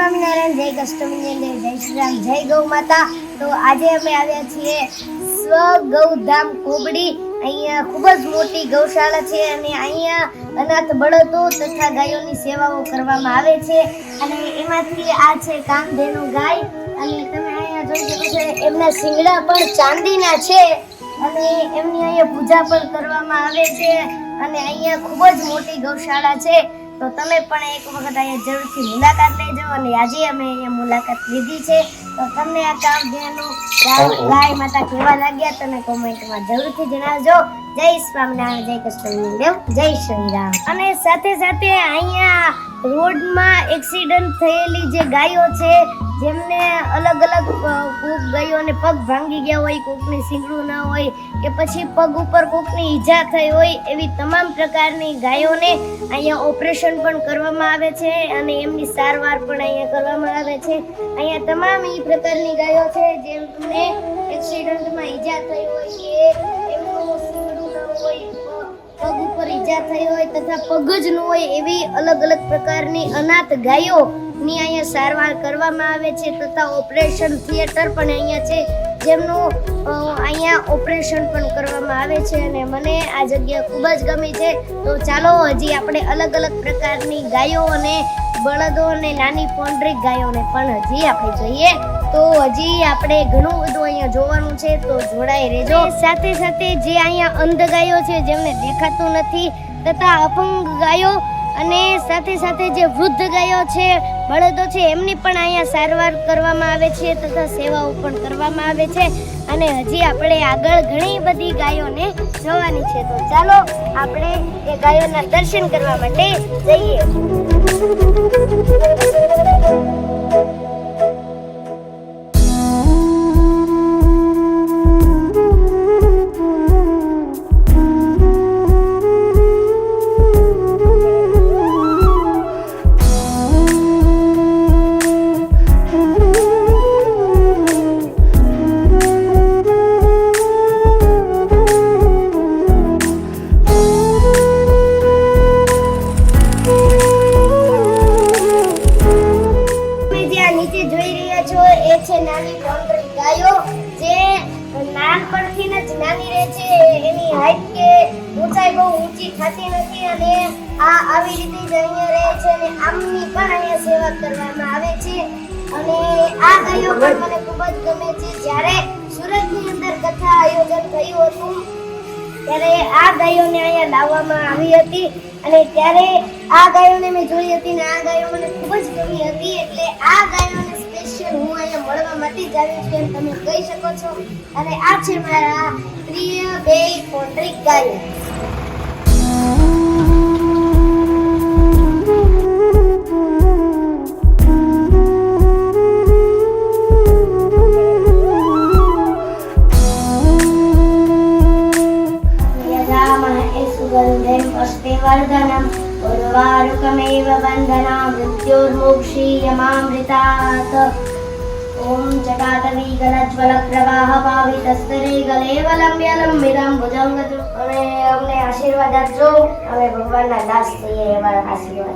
સ્વામિનારાયણ જય કષ્ટભંજન જય શ્રી રામ જય ગૌ માતા. તો આજે અમે આવ્યા છીએ સ્વ ગૌધામ કોબડી અહીંયા ખૂબ જ મોટી ગૌશાળા છે અને અહીંયા અનાથ બળદો તથા ગાયોની સેવાઓ કરવામાં આવે છે. અને એમાંથી આ છે કામધેનુ ગાય. અને તમે અહીંયા જોઈ શકો છો, એમના શિંગડા પણ ચાંદીના છે. અને એમની અહીંયા પૂજા પણ કરવામાં આવે છે. અને અહીંયા ખૂબ જ મોટી ગૌશાળા છે. તો તમે પણ એક વખત અહીંયા જરૂરથી મુલાકાત લેજો અને આજે અમે અહીંયા મુલાકાત લીધી છે. તો તમને આ કામ જેનું ગાય માતા કેવા લાગ્યા તમે કોમેન્ટમાં જરૂરથી જણાવજો. જય સ્વામિનારાયણ, જય કૃષ્ણ દેવ, જય શ્રી રામ. અને સાથે સાથે અહીંયા રોડમાં એક્સિડન્ટ થયેલી જે ગાયો છે, જેમને અલગ અલગ કોક ગાયોને પગ ભાંગી ગયા હોય, કોકની શીંગડું ના હોય, કે પછી પગ ઉપર કોકની ઈજા થઈ હોય, એવી તમામ પ્રકારની ગાયોને અહીંયા ઓપરેશન પણ કરવામાં આવે છે અને એમની સારવાર પણ અહીંયા કરવામાં આવે છે. અહીંયા તમામ એ પ્રકારની ગાયો છે, જેમને એક્સિડન્ટમાં ઈજા થઈ હોય કે ઈજા થઈ હોય તથા પગ જ ન હોય એવી અલગ અલગ પ્રકારની અનાથ ગાયો ની અહીંયા સારવાર કરવામાં આવે છે તથા ઓપરેશન થિયેટર પણ અહીંયા છે. જેમનું અહીંયા ઓપરેશન પણ કરવામાં આવે છે અને મને આ જગ્યા ખૂબ જ ગમી છે. તો ચાલો, હજી આપણે અલગ અલગ પ્રકારની ગાયો અને બળદો અને નાની પોન્ડ્રી ગાયોને પણ હજી આપણે જોઈએ. તો હજી આપણે ઘણું બધું અહીંયા જોવાનું છે, તો જોડાઈ રહેજો. સાથે સાથે જે અહીંયા અંધ ગાયો છે, જેમને દેખાતું નથી, તથા અપંગ ગાયો અને સાથે સાથે જે વૃદ્ધ ગાયો છે બળદો છે, એમની પણ અહીંયા સારવાર કરવામાં આવે છે તથા સેવાઓ પણ કરવામાં આવે છે. અને હજી આપણે આગળ ઘણી બધી ગાયોને જોવાની છે. તો ચાલો આપણે એ ગાયોના દર્શન કરવા માટે જઈએ. રહ્યા છો, એ છે નાની બોન્ડરી ગાયો, જે નાનપણથી જ નાની રહે છે. એની હાઈટ કે ઊંચાઈ બહુ ઊંચી થતી નથી અને આ આવી રીતે જ અહીંયા રહે છે અને આમની પણ અહીંયા સેવા કરવામાં આવે છે. અને આ ગાયો પણ મને ખૂબ જ ગમે છે. જ્યારે સુરતની અંદર કથા આયોજન થયું હતું, ત્યારે આ ગાયોને અહીંયા લાવવામાં આવી હતી. અને ત્યારે આ ગાયોને મેં જોઈ હતી ને આ ગાયો મને ખૂબ જ ગમી હતી. એટલે આ ગાયોને અહીંયા મળવા માટે જ આવી છું એમ તમે કહી શકો છો અને આ છે મારા પ્રિય બે પોટ્રિક ગાયો यजामहे सुगन्धिं पुष्टिवर्धनम् उर्वारुकमेव वन्दना मृत्युर्मोक्षीयमामृतात् અને અમને આશીર્વાદ આપજો અમે ભગવાનના દાસ થઈએ એવા આશીર્વાદ આપજો